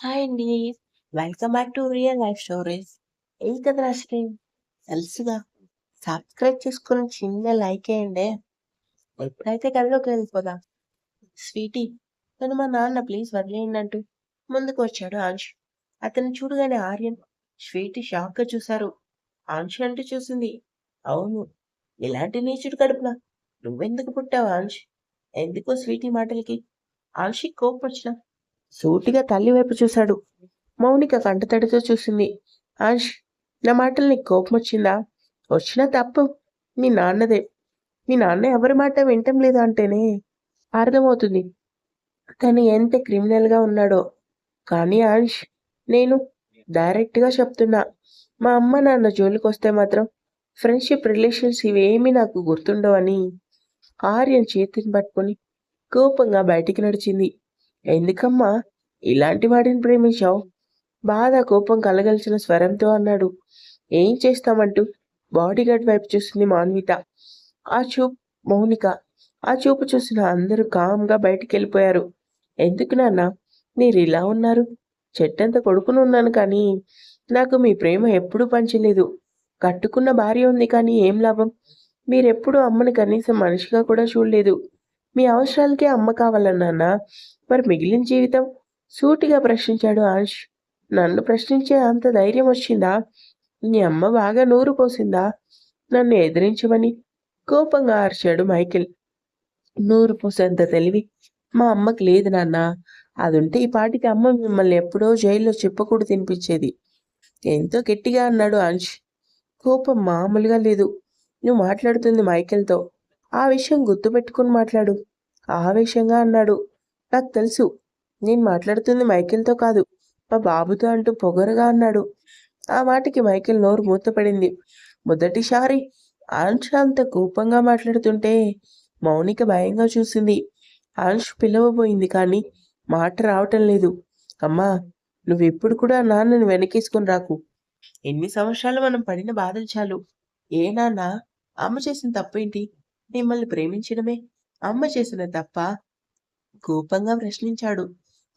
Hi అండి. Welcome back to real life stories. ఏ కదా రాసినాయి తెలుసుగా. సబ్స్క్రైబ్ చేసుకుని చిన్న లైక్ వేయండి ఎప్పుడైతే కథలోకి వెళ్ళిపోదాం. స్వీటీ తను మా నాన్న ప్లీజ్ వదిలేయండి అంటూ ముందుకు వచ్చాడు ఆంష్ అతను చూడగానే ఆర్యన్, స్వీటీ షాక్‌గా చూశారు. ఆంష్ అంటే చూసింది. అవును. ఇలాంటి నీచుడు కడుపున నువ్వెందుకు పుట్టావు ఆంష్ ఎందుకో స్వీటీ మాటలకి ఆంషి కోపం వచ్చినా సూటిగా తల్లి వైపు చూశాడు. మౌనిక కంటతడితో చూసింది. ఆంష్ నా మాటలు నీకు కోపమొచ్చిందా? వచ్చినా తప్పు మీ నాన్నదే. మీ నాన్న ఎవరి మాట వింటం లేదు అంటేనే అర్థమవుతుంది. తను ఎంత క్రిమినల్‌గా ఉన్నాడో. కానీ ఆంష్ నేను డైరెక్ట్‌గా చెప్తున్నా. మా అమ్మ నాన్న జోలికి వస్తే మాత్రం ఫ్రెండ్‌షిప్ రిలేషన్స్ ఇవేమీ నాకు గుర్తుండవని ఆర్యన్ చేతిని పట్టుకొని కోపంగా బయటికి నడిచింది. ఎందుకమ్మా ఇలాంటి వాడిని ప్రేమించావు? బాధ, కోపం కలగలిసిన స్వరంతో అన్నాడు. ఏం చేస్తామంటూ బాడీగార్డ్ వైపు చూసింది మాన్విత. ఆ చూపు మౌనిక. ఆ చూపు చూసిన అందరూ కామ్‌గా బయటికి వెళ్ళిపోయారు ఎందుకు నాన్న మీరు ఇలా ఉన్నారు? చెట్టంత కొడుకునున్నాను కానీ నాకు మీ ప్రేమ ఎప్పుడూ పంచలేదు. కట్టుకున్న భార్య ఉంది కానీ ఏం లాభం? మీరెప్పుడూ అమ్మని కనీసం మనిషిగా కూడా చూడలేదు. మీ అవసరాలకే అమ్మ కావాలన్నానా మరి మిగిలిన జీవితం? సూటిగా ప్రశ్నించాడు ఆంష్ నన్ను ప్రశ్నించే అంత ధైర్యం వచ్చిందా? నీ అమ్మ బాగా నూరు పోసిందా? నన్ను ఎదిరించమని కోపంగా అరిచాడు మైకిల్ నూరు పోసేంత తెలివి మా అమ్మకి లేదు నాన్నా. అదుంటే ఈ పాటికి అమ్మ మిమ్మల్ని ఎప్పుడో జైల్లో చెప్పకూడదు తినిపించేది. ఎంతో గట్టిగా అన్నాడు అంష్. కోపం మామూలుగా లేదు. నువ్వు మాట్లాడుతుంది మైకిల్తో ఆ విషయం గుర్తుపెట్టుకుని మాట్లాడు. ఆవేశంగా అన్నాడు. నాకు తెలుసు. నేను మాట్లాడుతుంది మైకిల్తో కాదు. మా బాబుతో అంటూ పొగరుగా అన్నాడు. ఆ మాటకి మైకిల్ నోరు మూతపడింది. మొదటిసారి ఆంష్ అంత కోపంగా మాట్లాడుతుంటే మౌనిక భయంగా చూసింది. ఆంష్ పిలవబోయింది కానీ మాట రావటం లేదు. అమ్మా నువ్విప్పుడు కూడా నాన్నని వెనకేసుకొని రాకు. ఎన్ని సంవత్సరాలు మనం పడిన బాధలు చాలు. ఏ నాన్న అమ్మ చేసిన తప్పేంటి? మిమ్మల్ని ప్రేమించడమే అమ్మ చేసిన తప్ప కోపంగా ప్రశ్నించాడు.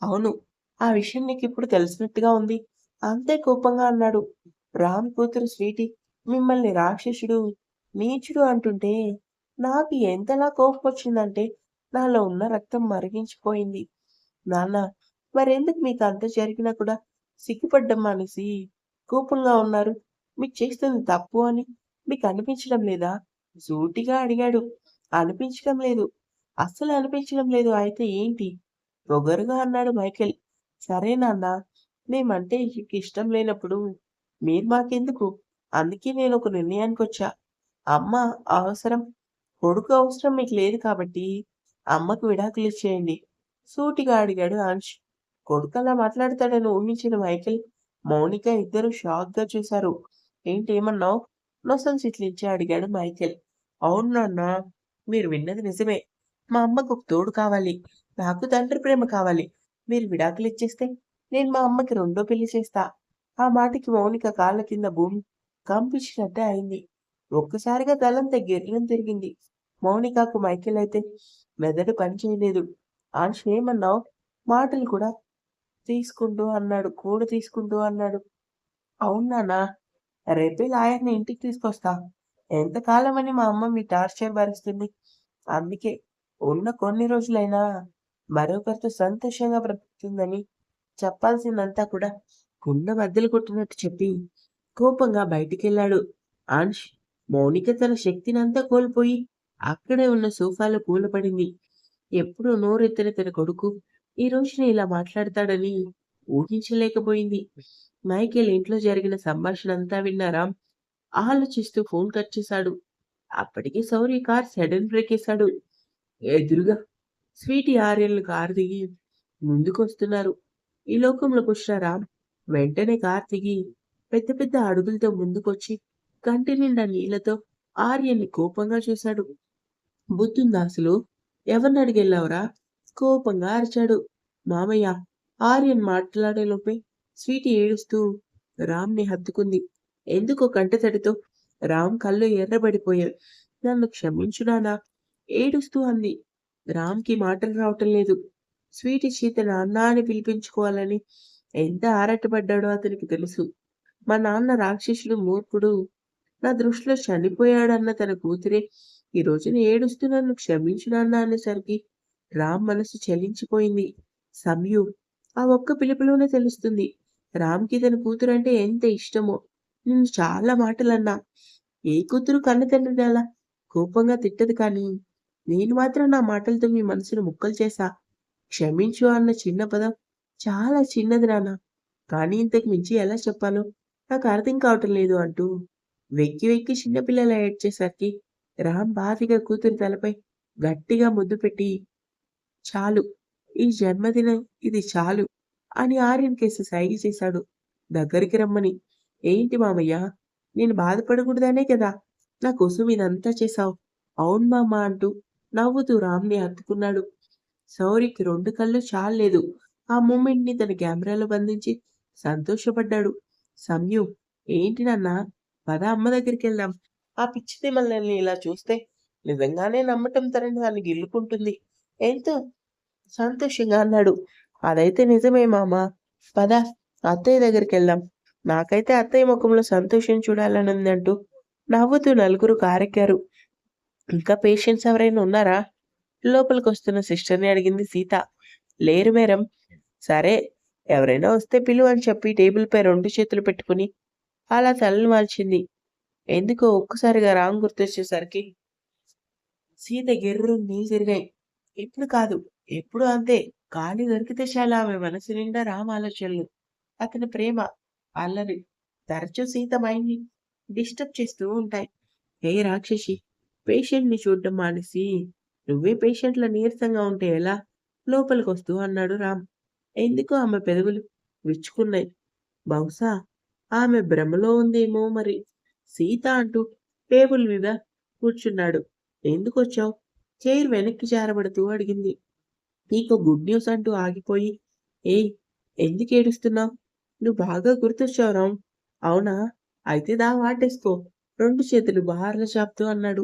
అవును. ఆ విషయం నీకిప్పుడు తెలిసినట్టుగా ఉంది. అంతే కోపంగా అన్నాడు. రామ్ కూతురు స్వీటీ మిమ్మల్ని రాక్షసుడు, నీచుడు అంటుంటే నాకు ఎంతలా కోపం వచ్చిందంటే నాలో ఉన్న రక్తం మరిగించిపోయింది. నాన్న మరెందుకు మీకు అంత జరిగినా కూడా సిగ్గుపడ్డం మానేసి కోపంగా ఉన్నారు? మీకు చేస్తుంది తప్పు అని మీకు అనిపించడం లేదా? సూటిగా అడిగాడు. అనిపించడం లేదు. అస్సలు అనిపించడం లేదు. అయితే ఏంటి? పొగరుగా అన్నాడు మైకేల్. సరే నాన్నా మేమంటే ఇష్టం లేనప్పుడు మీరు మాకెందుకు? అందుకే నేను ఒక నిర్ణయానికి వచ్చా అమ్మ అవసరం, కొడుకు అవసరం మీకు లేదు కాబట్టి అమ్మకు విడాకులు ఇచ్చేయండి సూటిగా అడిగాడు అంశ్ కొడుకు అలా మాట్లాడతాడని ఊహించిన మైకేల్, మౌనిక ఇద్దరు షాక్‌గా చూశారు. ఏంటి ఏమన్నావు? నొసలు చిట్లించి అడిగాడు మైకేల్. అవును నాన్నా మీరు విన్నది నిజమే. మా అమ్మకు ఒక తోడు కావాలి. నాకు తండ్రి ప్రేమ కావాలి. మీరు విడాకులు ఇచ్చేస్తే నేను మా అమ్మకి రెండో పెళ్ళి చేస్తా. ఆ మాటకి మౌనిక కాళ్ళ కింద భూమి కంపించినట్టే అయింది. ఒక్కసారిగా తలంతా గిర్రం తిరిగింది. మౌనికకు మైకేల్ అయితే మెదడు పనిచేయలేదు. అంష్ ఏమన్నావు? మాటలు కూడా తీసుకుంటూ అన్నాడు. కూడు తీసుకుంటూ అన్నాడు. అవును నాన్నా. రేపే లాయర్‌ని ఇంటికి తీసుకొస్తా. ఎంతకాలమని మా అమ్మ మీ టార్చర్ భరిస్తుంది? అందుకే ఉన్న కొన్ని రోజులైనా మరొకరితో సంతోషంగా బ్రతుకుతుందని చెప్పాల్సిందంతా కూడా కుండ బద్దలు కొట్టినట్టు చెప్పి కోపంగా బయటికెళ్ళాడు అంష్ మౌనిక తన శక్తినంతా కోల్పోయి అక్కడే ఉన్న సోఫాలో కూలపడింది. ఎప్పుడూ నోరెత్తని తన కొడుకు ఈ రోజున ఇలా మాట్లాడతాడని ఊహించలేకపోయింది. మైకేల్ ఇంట్లో జరిగిన సంభాషణ అంతా విన్నారా ఆలోచిస్తూ ఫోన్ కట్ చేశాడు. అప్పటికే సౌరి కార్ సడన్ బ్రేకేశాడు. ఎదురుగా స్వీటీ ఆర్యన్‌లు కారు దిగి ముందుకొస్తున్నారు. ఈ లోకంలోకొచ్చిన రామ్ వెంటనే కార్ దిగి పెద్ద పెద్ద అడుగులతో ముందుకొచ్చి కంటి నిండా నీళ్ళతో ఆర్యన్‌ని కోపంగా చూశాడు. బుద్ధుందా అసలు? ఎవరిని అడిగెళ్ళావురా? కోపంగా అరిచాడు. మామయ్య ఆర్యన్ మాట్లాడేలోపే స్వీటీ ఏడుస్తూ రామ్‌ని హత్తుకుంది. ఎందుకో కంటతడితో రామ్ కళ్ళు ఎర్రబడిపోయాయి. నన్ను క్షమించునానా ఏడుస్తూ అంది. రామ్‌కి మాటలు రావటం లేదు. స్వీటి చీత నాన్న అని పిలిపించుకోవాలని ఎంత ఆరాటపడ్డాడో అతనికి తెలుసు మా నాన్న రాక్షసుడు మూర్ఖుడు నా దృష్టిలో చనిపోయాడన్న తన కూతురే ఈ రోజున ఏడుస్తూ నన్ను క్షమించు నాన్న అనేసరికి రామ్ మనసు చలించిపోయింది సమయు ఆ ఒక్క పిలుపులోనే తెలుస్తుంది రామ్కి తన కూతురు అంటే ఎంత ఇష్టమో నేను చాలా మాటలన్నా. ఏ కూతురు కన్నతండ్రిని అలా కోపంగా తిట్టదు కానీ. నేను మాత్రం నా మాటలతో మీ మనసును ముక్కలు చేశా. క్షమించు అన్న చిన్న పదం చాలా చిన్నది నాన్న. కానీ ఇంతకు మించి ఎలా చెప్పాలో నాకు అర్థం కావటం లేదు అంటూ వెక్కి వెక్కి చిన్నపిల్లల ఏడ్చేసరికి రామ్ బాధిగా కూతురి తలపై గట్టిగా ముద్దు పెట్టి చాలు ఈ జన్మదినం ఇది చాలు అని ఆర్యన్ కేసు సైగ చేశాడు. దగ్గరికి రమ్మని ఏంటి మామయ్య? నేను బాధపడకూడదనే కదా. నా కోసం ఇదంతా చేశావు. అవును మామ అంటూ నవ్వుతూ రామ్ని హత్తుకున్నాడు. సౌరికి రెండు కళ్ళు చాలలేదు. ఆ మూమెంట్ని తన కెమెరాలో బంధించి సంతోషపడ్డాడు. సంయు ఏంటి నాన్న? పద అమ్మ దగ్గరికి వెళ్దాం ఆ పిచ్చిది మనల్ని ఇలా చూస్తే నిజంగానే నమ్మటం తనని దాన్ని గిల్లుకుంటుంది. ఎంతో సంతోషంగా అన్నాడు. అదైతే నిజమే మామ. పద అత్తయ్య దగ్గరికి వెళ్దాం నాకైతే అత్తయ్య ముఖంలో సంతోషం చూడాలనుందంటూ నవ్వుతూ నలుగురు కారెక్కారు. ఇంకా పేషెంట్స్ ఎవరైనా ఉన్నారా? లోపలికి వస్తున్న సిస్టర్ని అడిగింది సీత. లేరు మేరం సరే ఎవరైనా వస్తే పిలువు అని చెప్పి టేబుల్ పై రెండు చేతులు పెట్టుకుని అలా తలని వాల్చింది ఎందుకో ఒక్కసారిగా రామ్ గుర్తొచ్చేసరికి సీత గిర్రు నీళ్ళు తిరిగాయి. ఇప్పుడు కాదు ఎప్పుడు అంతే. ఖాళీ దొరికితే చాలా ఆమె మనసు నిండా రామ్ ఆలోచనలు అతని ప్రేమ అల్లరి తరచూ సీత మైండ్ని డిస్టర్బ్ చేస్తూ ఉంటాయి. హే రాక్షసి పేషెంట్ని చూడడం మానేసి నువ్వే పేషెంట్ల నీరసంగా ఉంటే ఎలా? లోపలికి వస్తూ అన్నాడు రామ్. ఎందుకో? ఆమె పెదవులు విచ్చుకున్నాయి. బహుశా ఆమె భ్రమలో ఉందేమో మరి. సీత అంటూ టేబుల్ మీద కూర్చున్నాడు. ఎందుకు వచ్చావు చైర్ వెనక్కి జారబడుతూ అడిగింది. నీకు గుడ్ న్యూస్ అంటూ ఆగిపోయి. ఏయ్ ఎందుకు ఏడుస్తున్నావు? నువ్వు బాగా గుర్తొచ్చావు రామ్ అవునా? అయితే దా వాటేసుకో. రెండు చేతులు బార్ల చాపుతూ అన్నాడు.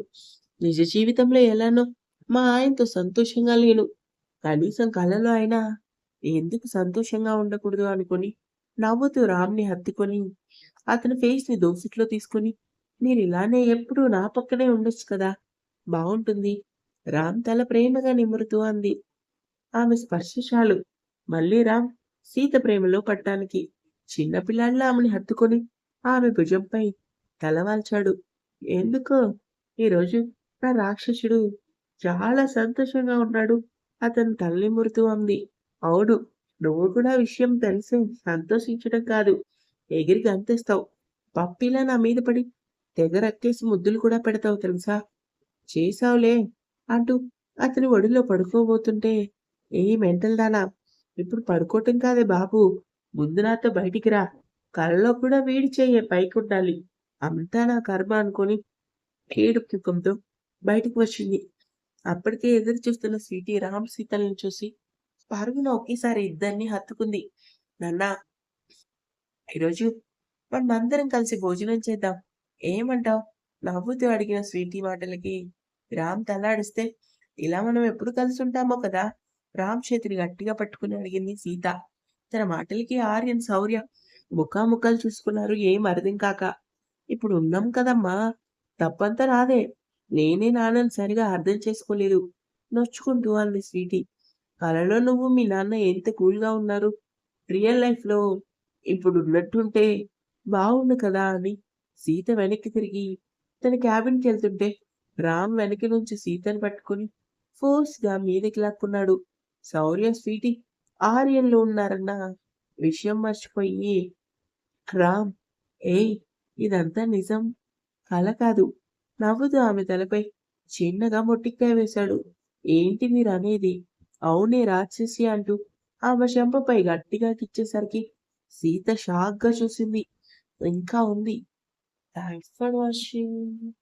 నిజ జీవితంలో ఎలానో మా ఆయనతో సంతోషంగా లేను. కనీసం కలలో అయినా ఎందుకు సంతోషంగా ఉండకూడదు అనుకుని నవ్వుతూ రామ్ని హత్తుకొని అతని ఫేస్ని దోసిట్లో తీసుకుని నేను ఇలానే ఎప్పుడూ నా పక్కనే ఉండొచ్చు కదా? బాగుంటుంది రామ్ తల ప్రేమగా నిమురుతూ అంది. ఆమె స్పర్శ చాలు. మళ్ళీ రామ్ సీత ప్రేమలో పట్టానికి చిన్నపిల్లాళ్ళ ఆమెని హత్తుకొని ఆమె భుజంపై తలవాల్చాడు ఎందుకో? ఈరోజు నా రాక్షసుడు చాలా సంతోషంగా ఉన్నాడు. అతను తల్లిమురుతూ అంది. అవును నువ్వు కూడా విషయం తెలిసి సంతోషించడం కాదు. ఎగిరి గంతేస్తావు. పప్పిలా నా మీద పడి తెగరక్కేసి ముద్దులు కూడా పెడతావు తెలుసా? చేసావులే అంటూ అతని ఒడిలో పడుకోబోతుంటే ఏ మెంటల్ దానా ఇప్పుడు పడుకోవటం కాదే బాబు. ముందు నాతో బయటికి రా. కళ్ళలో కూడా వేడి చేయ పైకి ఉండాలి అంతా నా కర్మ అనుకొని ఏడు ముఖంతో బయటికి వచ్చింది. అప్పటికే ఎదురు చూస్తున్న స్వీటీ రామ్ సీతల్ని చూసి పరుగున ఒకేసారి ఇద్దరిని హత్తుకుంది. నాన్న ఈరోజు మనం అందరం కలిసి భోజనం చేద్దాం. ఏమంటావ్? నవ్వుతూ అడిగిన స్వీటీ మాటలకి రామ్ తలాడిస్తే ఇలా మనం ఎప్పుడు కలిసి ఉంటామో కదా? రామ్ చేతిని గట్టిగా పట్టుకుని అడిగింది సీత. తన మాటలకి ఆర్యన్ శౌర్య ముఖాముఖాలు చూసుకున్నారు. ఏం అర్థం కాక ఇప్పుడు ఉన్నాం కదమ్మా తప్పంతా రాదే. నేనే నాన్నని సరిగా అర్థం చేసుకోలేదు. నొచ్చుకుంటూ అంది స్వీటీ. కలలో నువ్వు మీ నాన్న ఎంత కూల్గా ఉన్నారు? రియల్ లైఫ్లో ఇప్పుడు ఉన్నట్టుంటే బాగుండు కదా అని సీత వెనక్కి తిరిగి తన క్యాబిన్కి వెళ్తుంటే రామ్ వెనక నుంచి సీతను పట్టుకుని ఫోర్స్గా మీదకి లాక్కున్నాడు. శౌర్య స్వీటీ ఆర్యన్లో ఉన్నారన్న విషయం మర్చిపోయి రామ్ ఏయ్ ఇదంతా నిజం. కల కాదు నవ్వుతూ ఆమె తలపై చిన్నగా మొట్టిక్కాయ వేశాడు. ఏంటి మీరు అనేది అవునే రాక్షసి అంటూ. ఆమె చెంపపై గట్టిగా కిచ్చేసరికి సీత షాక్గా చూసింది. ఇంకా ఉంది. Thanks for watching.